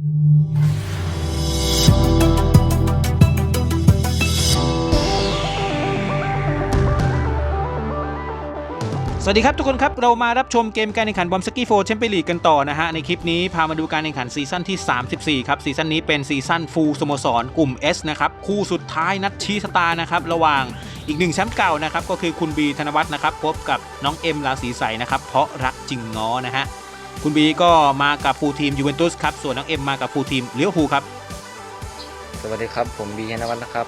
สวัสดีครับทุกคนครับ เรามารับชมเกมการแข่งขันบอมสกี้โฟแชมเปี้ยนลีกกันต่อนะฮะ ในคลิปนี้พามาดูการแข่งขันซีซั่นที่ 34 ครับ ซีซั่นนี้เป็นซีซั่นฟูลสโมสรกลุ่ม S นะครับ คู่สุดท้ายนัดชี้ชะตานะครับ ระหว่างอีกหนึ่งแชมป์เก่านะครับ ก็คือคุณบีธนวัฒน์นะครับ พบกับน้องเอ็มราศีใสนะครับ เพราะรักจริงง้อนะฮะ คุณบีก็มากับฟูลทีมยูเวนตุสครับ ส่วนน้องเอ็มมากับฟูลทีมเลี้ยวภูลครับ สวัสดีครับ ผมบีธนวัฒน์นะครับ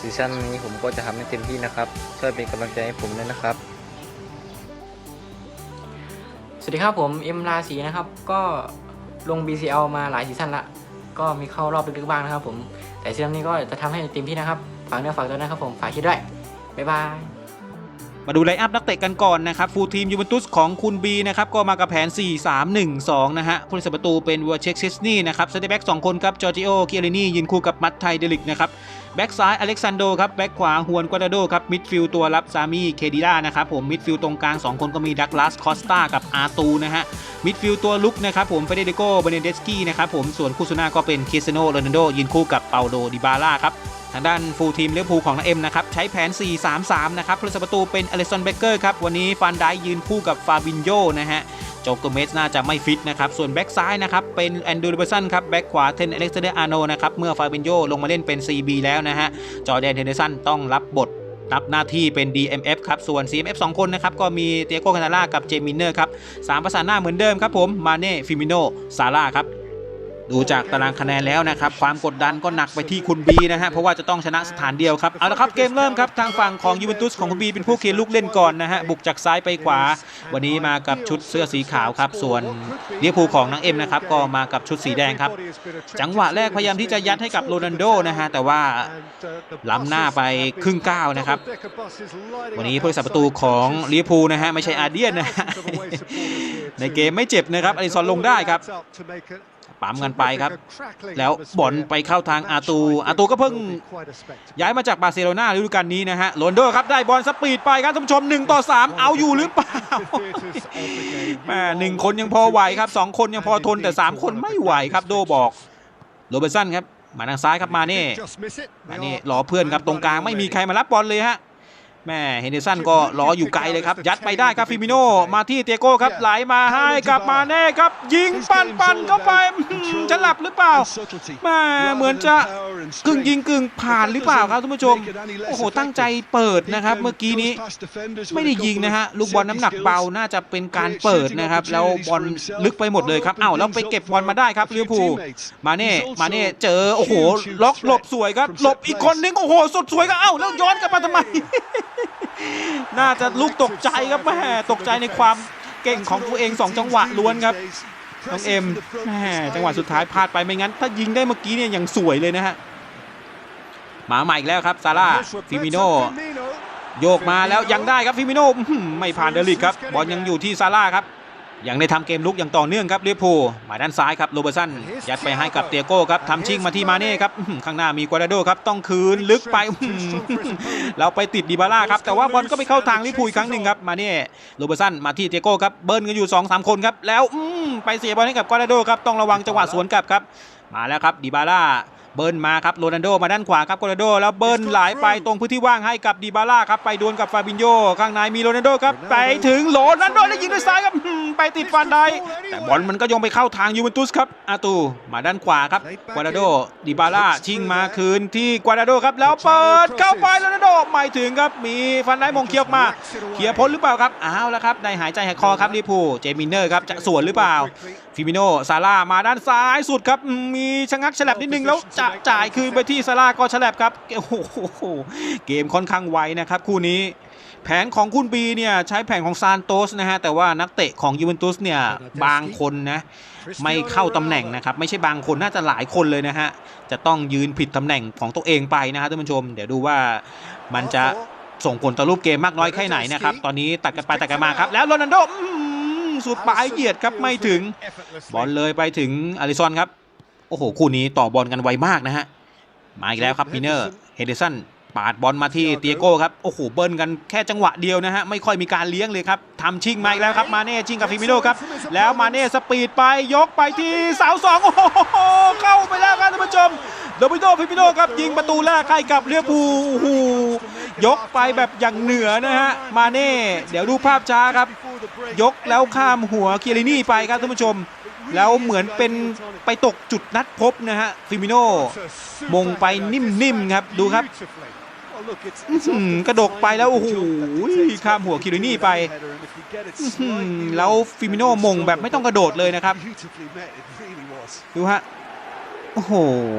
ซีซั่นนี้ผมก็จะทำให้เต็มที่นะครับ ช่วยเป็นกำลังใจให้ผมด้วยนะครับ สวัสดีครับผมเอ็มราศีนะครับ ก็ลง BCL มาหลายซีซั่นละ ก็มีเข้ารอบลึกๆบ้างนะครับผม แต่ซีซั่นนี้ก็จะทำให้เต็มที่นะครับ ฝากเนื้อฝากตัวนะครับผม ฝากคิดด้วย บ๊ายบาย มาดูไลน์อัพนักเตะกันก่อนนะครับ ฟูลทีมยูเวนตุสของคุณบีนะครับ ก็มากับแผน 4-3-1-2 นะฮะผู้รักษาประตูเป็นวัวเช็กซิสนี่นะครับเซนเตอร์แบ็ก2คนครับ จอร์จิโอเกียรินียืนคู่กับมัตไทเดลิกนะครับ แบ็กซ้ายอเล็กซานโดครับ แบ็กขวาฮวนกัวดาโดครับ มิดฟิลด์ตัวรับซามีเคดิล่านะครับผม มิดฟิลด์ตรงกลาง 2 คนก็มีดักลาสคอสตากับอาตูนะฮะ มิดฟิลด์ตัวลุกนะครับผมเฟเดริโกเบเนเดสกี้นะครับผม ส่วนคู่สุนาก็เป็นคิสเซโนโรนัลโดยืนคู่กับเปาโลดิบาล่าครับทางด้านฟูลทีมเลี้ยวภูของนักเอ็มนะครับ ใช้แผน 4-3-3 นะครับผู้รักษาประตูเป็นอเลสันเบเกอร์ครับ วันนี้ฟันได้ยืนคู่กับฟาบินโยนะฮะโจกเมสน่าจะไม่ฟิตนะครับ ส่วนแบ็กซ้ายนะครับ เป็นแอนดูริเบอร์สันครับ แบ็กขวาเทนเอเล็กซานเดอร์อาร์โนนะครับ เมื่อฟาบินโยลงมาเล่นเป็น CB แล้วนะฮะจอแดนเทนเดอร์สันต้องรับบทรับหน้าที่เป็น DMF ครับ ส่วน CMF 2 คนนะครับ ก็มีเตียโกคานาล่ากับเจมินเนอร์ครับสามประสานหน้าเหมือนเดิมครับผมมาเน่ฟิมิโนซาร่าครับ ดูจากตารางคะแนนแล้วนะครับ ความกดดันก็หนักไปที่คุณบีนะฮะ เพราะว่าจะต้องชนะสถานเดียวครับ เอาละครับ เกมเริ่มครับ ทางฝั่งของยูเวนตุสของคุณบีเป็นผู้เคลียร์ลูกเล่นก่อนนะฮะ บุกจากซ้ายไปขวา วันนี้มากับชุดเสื้อสีขาวครับ ส่วนเลียพูของนางเอ็มนะครับ ก็มากับชุดสีแดงครับ จังหวะแรกพยายามที่จะยัดให้กับโรนัลโดนะฮะ แต่ว่าล้ำหน้าไปครึ่งก้าวนะครับ วันนี้ผู้รักษาประตูของลิเวอร์พูนะฮะไม่ใช่อาเดียนนะในเกมไม่เจ็บนะครับอลิซอนลงได้ครับ ปั๊มกันไปครับ แล้วบอลไปเข้าทางอาตู อาตูก็เพิ่งย้ายมาจากบาร์เซโลนาฤดูกาลนี้นะฮะโรนลโดครับได้บอลสปีดไปครับท่านผู้ชม1ต่อ 3 เอาอยู่หรือเปล่าแม่หนึ่งคนยังพอไหวครับ 2 คนยังพอทนแต่ 3 คนไม่ไหวครับโดบอกโรเบร์ตสันครับมาทางซ้ายครับมาเน่มาเน่รอเพื่อนครับตรงกลางไม่มีใครมารับบอลเลยฮะ แม่เฮนเดอร์สันก็รออยู่ไกลเลยครับ ยัดไปได้ครับฟิมิโนมาที่เตียโก้ครับไหลมาให้กับมาเน่ครับ ยิงปันปันเข้าไปอื้อหือจะหลับหรือเปล่าแม่เหมือนจะกึ่งยิงกึ่งผ่านหรือเปล่าครับท่านผู้ชมโอ้โหตั้งใจเปิดนะครับเมื่อกี้นี้ไม่ได้ยิงนะฮะลูกบอลน้ำหนักเบาน่าจะเป็นการเปิดนะครับ แล้วบอลลึกไปหมดเลยครับอ้าวแล้วไปเก็บบอลมาได้ครับลิเวอร์พูลมาเน่มาเน่เจอโอ้โหล็อกหลบสวยครับหลบอีกคนนึงโอ้โหสุดสวยครับเอ้าแล้วย้อนกลับมาทำไมน่าจะลูกตกใจครับแม่ตกใจในความเก่งของตัวเองสองจังหวะล้วนครับน้องเอ็มแม่จังหวะสุดท้ายพลาดไปไม่งั้น ถ้ายิงได้เมื่อกี้เนี่ยยังสวยเลยนะฮะมาใหม่อีกแล้วครับซาร่าฟิมิโนโยกมาแล้วยังได้ครับฟิมิโนไม่ผ่านเดลิกครับบอลยังอยู่ที่ซาร่าครับ ยังได้ทำเกมลุกอย่างต่อเนื่องครับเรียพูลหมายด้านซ้ายครับโรเบอร์สันยัดไปให้กับเตียโก้ครับทำชิงมาที่มาเน่ครับข้างหน้ามีกวาดาโดครับต้องคืนลึกไปเราไปติดดิบาร่าครับแต่ว่าบอลก็ไปเข้าทางลิพูลอีกครั้งหนึ่งครับมาเน่โรเบอร์สันมาที่เตียโก้ครับเบิร์นกันอยู่2อสคนครับแล้วอไปเสียบอลให้กับกวาดาโดครับต้องระวังจังหวะสวนกลับครับมาแล้วครับดิบาร่า เบิร์นมาครับโรนัลโดมาด้านขวาครับโรนัลโดแล้วเบิร์นไหลไปตรงพื้นที่ว่างให้กับดิบาร่าครับไปดวลกับฟาบินโยข้างในมีโรนัลโดครับไปถึงโรนัลโดแล้วยิงด้วยซ้ายครับอืมไปติดฟันไดแต่บอลมันก็ยงไปเข้าทางยูเวนตุสครับอาตูมาด้านขวาครับกวาดาโดดิบาร่าชิงมาคืนที่กวาดาโดครับแล้วเปิดเข้าไปโรนัลโดไม่ถึงครับมีฟันไดมงเคียออกมาเคลียร์พ้นหรือเปล่าครับอ้าวแล้วครับในหายใจหายคอครับลิพูลเจมินเนอร์ครับจะสวนหรือเปล่า ฟิมิโนซาร่ามาด้านซ้ายสุดครับอืมมีชะงักฉลับนิดนึงแล้วจะจ่ายคืนไปที่ซาร่าก็ฉลับครับโอ้โหเกมค่อนข้างไวนะครับคู่นี้ แผนของคุณบีเนี่ยใช้แผนของซานโตสนะฮะแต่ว่านักเตะของยูเวนตุสเนี่ยบางคนนะไม่เข้าตำแหน่งนะครับไม่ใช่บางคนน่าจะหลายคนเลยนะฮะจะต้องยืนผิดตำแหน่งของตัวเองไปนะฮะท่านผู้ชม เดี๋ยวดูว่ามันจะส่งผลต่อรูปเกมมากน้อยแค่ไหนนะครับตอนนี้ตัดกันไปตัดกันมาครับแล้วโรนัลโดอื้อหือ สุดปลายเหยียดครับไม่ถึง บอลเลยไปถึงอาริซอนครับ โอ้โห คู่นี้ต่อบอลกันไวมากนะฮะ มาอีกแล้วครับมิเนอร์ เฮเดสัน ปาดบอลมาที่เตียโก้ครับ โอ้โห เบิ้ลกันแค่จังหวะเดียวนะฮะ ไม่ค่อยมีการเลี้ยงเลยครับทำชิงมาอีกแล้วครับ มาเน่ชิงกับฟิมิโนครับ แล้วมาเน่สปีดไปยกไปที่เสาสองโอ้โหโบิโตฟิมิโนครับ ยิงประตูแรกให้กับเลียวภูลโอ้โหยกไปแบบอย่างเหนือนะฮะ มาเน่ เดี๋ยวดูภาพช้าครับ ยกแล้วข้ามหัวเคียรินี่ไปครับท่านผู้ชมแล้วเหมือนเป็นไปตกจุดนัดพบนะฮะฟิมิโนมงไปนิ่มๆครับดูครับอื้อหือ กระดกไปแล้วโอ้โหข้ามหัวคิรินี่ไปอื้อหือแล้วฟิมิโนมงแบบไม่ต้องกระโดดเลยนะครับดูฮะโอ้โห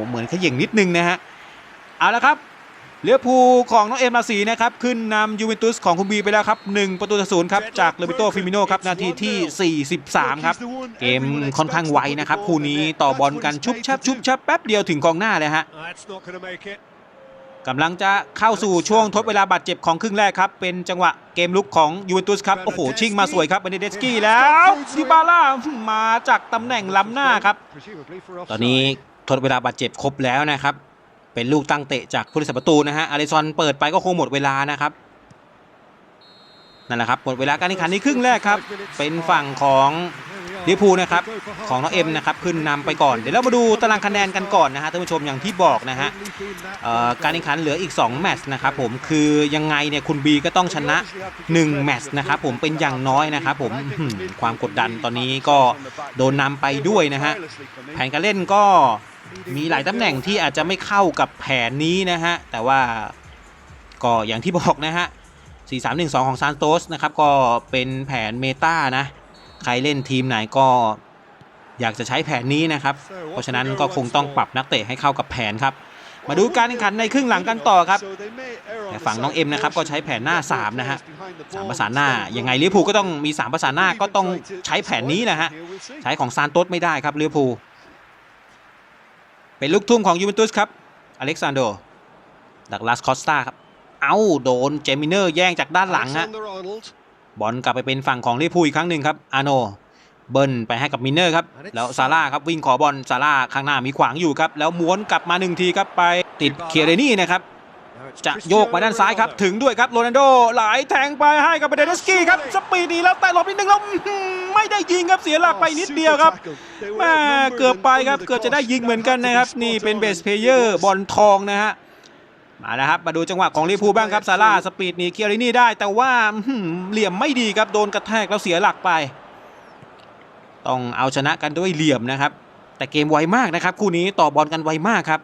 เหมือนเขย่งนิดนึงนะฮะเอาละครับเลือพูลของน้องเอ็มราศีนะครับขึ้นนำยูเวนตุสของคุณบีไปแล้วครับ 1 ประตูต่อศูนย์ครับจากเลบิโตฟิมิโนครับนาทีที่ 43 ครับ เกมค่อนข้างไวนะครับ คู่นี้ต่อบอลกันชุบชับชุบชับแป๊บเดียวถึงกองหน้าเลยฮะ กำลังจะเข้าสู่ช่วงทดเวลาบาดเจ็บของครึ่งแรกครับ เป็นจังหวะเกมลุกของยูเวนตุสครับ โอ้โห ชิงมาสวยครับเบเนเดสกี้แล้วดิบาล่ามาจากตำแหน่งล้ำหน้าครับ ตอนนี้ทดเวลาบาดเจ็บครบแล้วนะครับ เป็นลูกตั้งเตะจากผู้รักษาประตูนะฮะอาริซอนเปิดไปก็คงหมดเวลานะครับนั่นแหละครับหมดเวลาการแข่งขันในครึ่งแรกครับ เป็นฝั่งของ ลิเวอร์พูลนะครับของน้องเอ็มนะครับขึ้นนำไปก่อน เดี๋ยวเรามาดูตารางคะแนนกันก่อนนะฮะท่านผู้ชมอย่างที่บอกนะฮะการแข่งขันเหลืออีก 2 แมตช์นะครับผมคือยังไงเนี่ยคุณบีก็ต้องชนะ 1 แมตช์นะครับผมเป็นอย่างน้อยนะครับผมความกดดันตอนนี้ก็โดนนำไปด้วยนะฮะแผนการเล่นก็มีหลายตำแหน่งที่อาจจะไม่เข้ากับแผนนี้นะฮะแต่ว่าก็อย่างที่บอกนะฮะ 4-3-1-2 ของซานโตสนะครับก็เป็นแผนเมตานะ ใครเล่นทีมไหนก็อยากจะใช้แผนนี้นะครับ เพราะฉะนั้นก็คงต้องปรับนักเตะให้เข้ากับแผนครับ มาดูการแข่งขันในครึ่งหลังกันต่อครับ แต่ฝั่งน้องเอ็มนะครับก็ใช้แผนหน้า 3 นะฮะสามประสานหน้า ยังไงลิเวอร์พูลก็ต้องมี 3 ประสานหน้าก็ต้องใช้แผนนี้แหละฮะ ใช้ของซานโตสไม่ได้ครับลิเวอร์พูล เป็นลูกทุ่มของยูเวนตุสครับ อเล็กซานโด ดักลาสคอสตาครับ เอ้าโดนเจมิเนอร์แย่งจากด้านหลังฮะ บอลกลับไปเป็นฝั่งของลิเวอร์พูลอีกครั้งหนึ่งครับอาโนเบิ้ลไปให้กับมินเนอร์ครับแล้วซาร่าครับวิ่งขอบอลซาร่าข้างหน้ามีขวางอยู่ครับแล้วม้วนกลับมาหนึ่งทีครับไปติดเคียเรนี่นะครับจะโยกมาด้านซ้ายครับถึงด้วยครับโรนัลโดไหลแทงไปให้กับเบเดสกี้ครับสปีดดีแล้วแต่หลบนิดนึงแล้วอื้อหือไม่ได้ยิงครับเสียหลักไปนิดเดียวครับแม่เกือบไปครับเกือบจะได้ยิงเหมือนกันนะครับ นี่เป็นเบสเพลเยอร์บอลทองนะฮะ มาแล้วครับมาดูจังหวะของลิเวอร์พูลบ้างครับซาร่าสปีดหนีเคียรินี่ได้ แต่ว่าอื้อหือเหลี่ยมไม่ดีครับโดนกระแทกแล้วเสียหลักไป ต้องเอาชนะกันด้วยเหลี่ยมนะครับ แต่เกมไวมากนะครับ คู่นี้ต่อบอลกันไวมากครับ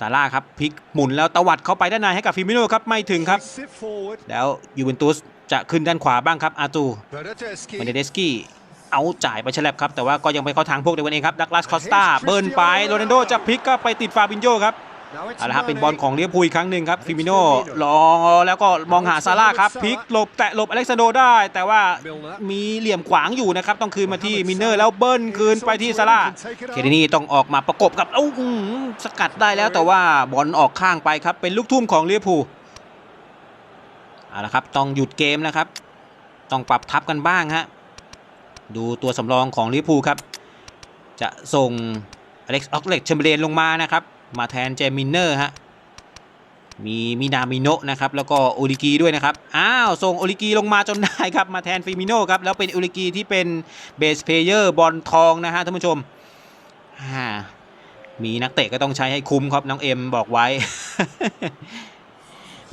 ซาร่าครับพลิกหมุนแล้วตวัดเข้าไปด้านในให้กับฟิมิโนครับไม่ถึงครับ แล้วยูเวนตุสจะขึ้นด้านขวาบ้างครับอาตูเมเนเดสกี้เอาจ่ายไปฉลับครับแต่ว่าก็ยังไปเข้าทางพวกเดียวกันเองครับดักลาสคอสตาเบิร์นไปโรนัลโดจะพลิกก็ไปติดฟาบินโยครับ เอาละครับเป็นบอลของเลียพูลอีกครั้งหนึ่งครับฟิมิโนรอแล้วก็มองหาซาร่าครับพลิกหลบแตะหลบอเล็กซานโดได้ แต่ว่ามีเหลี่ยมขวางอยู่นะครับ ต้องคืนมาที่มินเนอร์แล้วเบิ้ลคืนไปที่ซาร่าเคเดนี่ต้องออกมาประกบกับเอ้าอื้อหือสกัดได้แล้วแต่ว่าบอลออกข้างไปครับ เป็นลูกทุ่มของเลียพูลเอาละครับต้องหยุดเกมนะครับ ต้องปรับทับกันบ้างฮะดูตัวสำรองของลิเวอร์พูลครับ จะส่งอเล็กซ์ออกเล็กเชมเบรนลงมานะครับ มาแทนเจมินเนอร์ฮะ มีมินามิโนะนะครับ แล้วก็โอลิกีด้วยนะครับ อ้าว ส่งโอลิกีลงมาจนได้ครับ มาแทนฟิมิโนครับ แล้วเป็นโอลิกีที่เป็นเบสเพลเยอร์บอลทองนะฮะท่านผู้ชมอ่ามีนักเตะก็ต้องใช้ให้คุ้มครับน้องเอ็มบอกไว้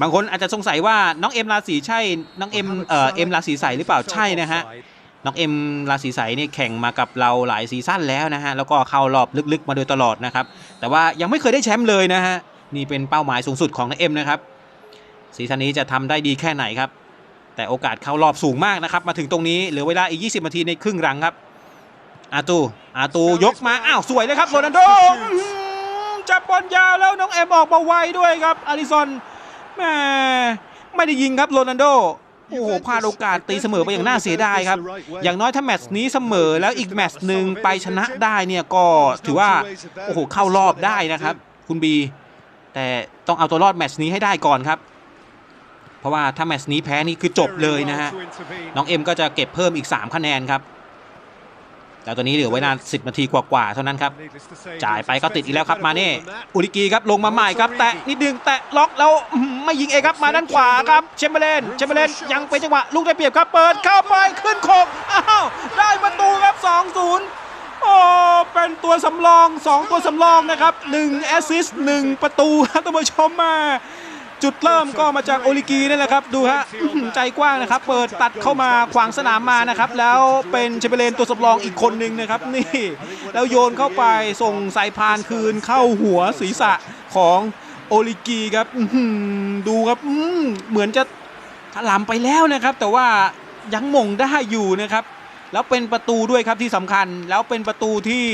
บางคนอาจจะสงสัยว่าน้องเอ็มราศีใช่ น้องเอ็มเอ่อเอ็มราศีใสหรือเปล่าใช่นะฮะ น้องเอ็มราศีใสนี่แข่งมากับเราหลายซีซั่นแล้วนะฮะแล้วก็เข้ารอบลึกๆมาโดยตลอดนะครับแต่ว่ายังไม่เคยได้แชมป์เลยนะฮะนี่เป็นเป้าหมายสูงสุดของน้องเอ็มนะครับซีซั่นนี้จะทำได้ดีแค่ไหนครับ แต่โอกาสเข้ารอบสูงมากนะครับ มาถึงตรงนี้เหลือเวลาอีก 20 นาทีในครึ่งหลังครับอาตูอาตูยกมาอ้าวสวยเลยครับโรนัลโดจับบอลยาวแล้วน้องเอ็มออกมาไวด้วยครับอาริซอนแม่ไม่ได้ยิงครับโรนัลโด โอ้โหพลาดโอกาสตีเสมอไปอย่างน่าเสียดายครับ อย่างน้อยถ้าแมตช์นี้เสมอแล้วอีกแมตช์หนึ่งไปชนะได้เนี่ยก็ถือว่าโอ้โหเข้ารอบได้นะครับ คุณบี แต่ต้องเอาตัวรอดแมตช์นี้ให้ได้ก่อนครับ เพราะว่าถ้าแมตช์นี้แพ้นี่คือจบเลยนะฮะน้องเอ็มก็จะเก็บเพิ่มอีก 3 คะแนนครับ แล้วตอนนี้เหลือไว้นาน 10 นาทีกว่าๆเท่านั้นครับ จ่ายไปก็ติดอีกแล้วครับมาเน่อุริกีครับลงมาใหม่ครับ แตะนิดนึงแตะล็อกแล้วอื้อหือไม่ยิงเองครับมาด้านขวาครับเชมเบอร์เลนเชมเบอร์เลนยังเป็นจังหวะลูกได้เปรียบครับเปิดเข้าไปขึ้นโคกอ้าวได้ประตูครับ 2-0 โอ้เป็นตัวสำรอง 2 ตัวสำรองนะครับ1แอสซิสต์1ประตูครับท่านผู้ชมมา จุดเริ่มก็มาจากโอลิกีนี่แหละครับ ดูฮะใจกว้างนะครับ เปิดตัดเข้ามาขวางสนามมานะครับ แล้วเป็นเชเปเลนตัวสำรองอีกคนหนึ่งนะครับ นี่ แล้วโยนเข้าไปส่งสายพานคืนเข้าหัวศีรษะของโอลิกีครับดูครับเหมือนจะถลำไปแล้วนะครับ แต่ว่ายังมงได้อยู่นะครับ แล้วเป็นประตูด้วยครับที่สำคัญ แล้วเป็นประตูที่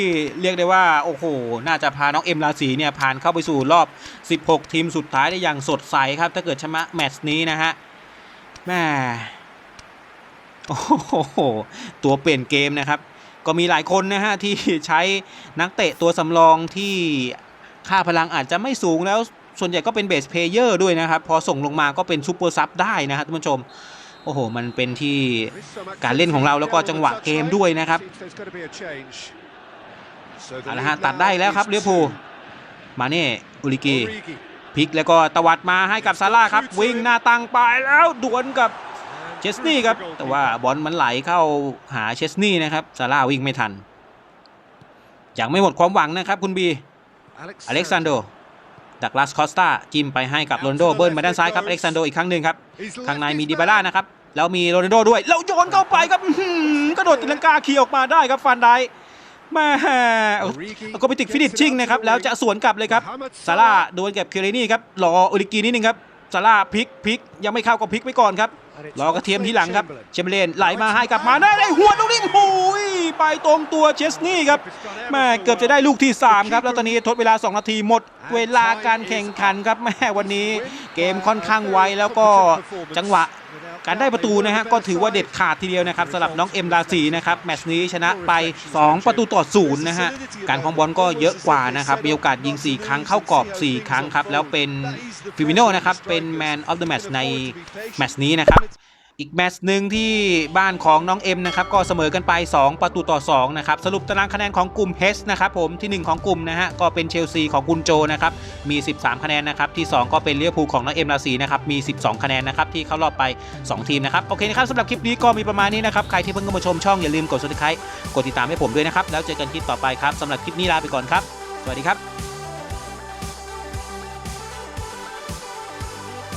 เรียกได้ว่าโอ้โห น่าจะพาน้องเอ็มราศีเนี่ยผ่านเข้าไปสู่รอบ 16 ทีมสุดท้ายได้อย่างสดใสครับ ถ้าเกิดชนะแมตช์นี้นะฮะแม่โอ้โหตัวเปลี่ยนเกมนะครับ ก็มีหลายคนนะฮะที่ใช้นักเตะตัวสำรองที่ค่าพลังอาจจะไม่สูงแล้วส่วนใหญ่ก็เป็นเบสเพลเยอร์ด้วยนะครับ พอส่งลงมาก็เป็นซูเปอร์ซับได้นะครับท่านผู้ชม โอ้โห มันเป็นที่การเล่นของเราแล้วก็จังหวะเกมด้วยนะครับเอาละฮะตัดได้แล้วครับเลียวภูมาเน่อุลิกีพลิกแล้วก็ตวัดมาให้กับซาร่าครับ วิ่งหน้าตั้งไปแล้วดวลกับเชสนี่ครับ แต่ว่าบอลมันไหลเข้าหาเชสนี่นะครับซาร่าวิ่งไม่ทันยังไม่หมดความหวังนะครับคุณบีอเล็กซานโด ดักลาสคอสตาจิ้มไปให้กับโรนลโดเบิร์นมาด้านซ้ายครับอเล็กซานโดอีกครั้งหนึ่งครับข้างในมีดิบาร่านะครับแล้วมีโรนัลโดด้วยแล้วโยนเข้าไปครับอื้อหือกระโดดตีลังกาขี่ออกมาได้ครับฟันได้แม่เอาก็ไปติดฟินิชชิ่งนะครับแล้วจะสวนกลับเลยครับซาร่าโดนกับเคเรนี่ครับรอโอลิกีนิดนึงครับซาร่าพลิกพลิกยังไม่เข้าก็พลิกไว้ก่อนครับรอกระเทียมทีหลังครับเชมเบอร์เลนไหลมาให้กลับมาได้ได้หัวลูกนี้โอ้ย ไปตรงตัวเชสนี่ครับแม่เกือบจะได้ลูกที่ 3 ครับ แล้วตอนนี้ทดเวลา 2 นาทีหมด เวลาการแข่งขันครับแม่วันนี้เกมค่อนข้างไวแล้วก็จังหวะการได้ประตูนะฮะก็ถือว่าเด็ดขาดทีเดียวนะครับสำหรับน้องเอ็มราศีนะครับแมตช์นี้ชนะไป 2 ประตูต่อศูนย์นะฮะการของบอลก็เยอะกว่านะครับมีโอกาสยิง 4 ครั้งเข้ากรอบ 4 ครั้งครับแล้วเป็นฟิมิโนนะครับเป็นแมนออฟเดอะแมตช์ในแมตช์นี้นะครับ อีกแมตช์หนึ่งที่บ้านของน้องเอ็มนะครับก็เสมอกันไป 2 ประตูต่อ2นะครับสรุปตารางคะแนนของกลุ่ม H นะครับผมที่ 1 ของกลุ่มนะฮะก็เป็นเชลซีของกุนโจนะครับมี 13 คะแนนนะครับที่ 2 ก็เป็นเลียวภูของน้องเอ็มราศีนะครับมี 12 คะแนนนะครับที่เข้ารอบไป 2 ทีมนะครับโอเคนะครับสำหรับคลิปนี้ก็มีประมาณนี้นะครับใครที่เพิ่งเข้ามาชมช่องอย่าลืมกด subscribe กดติดตามให้ผมด้วยนะครับแล้วเจอกันคลิปต่อไปครับสำหรับคลิปนี้ลาไปก่อนครับสวัสดีครับ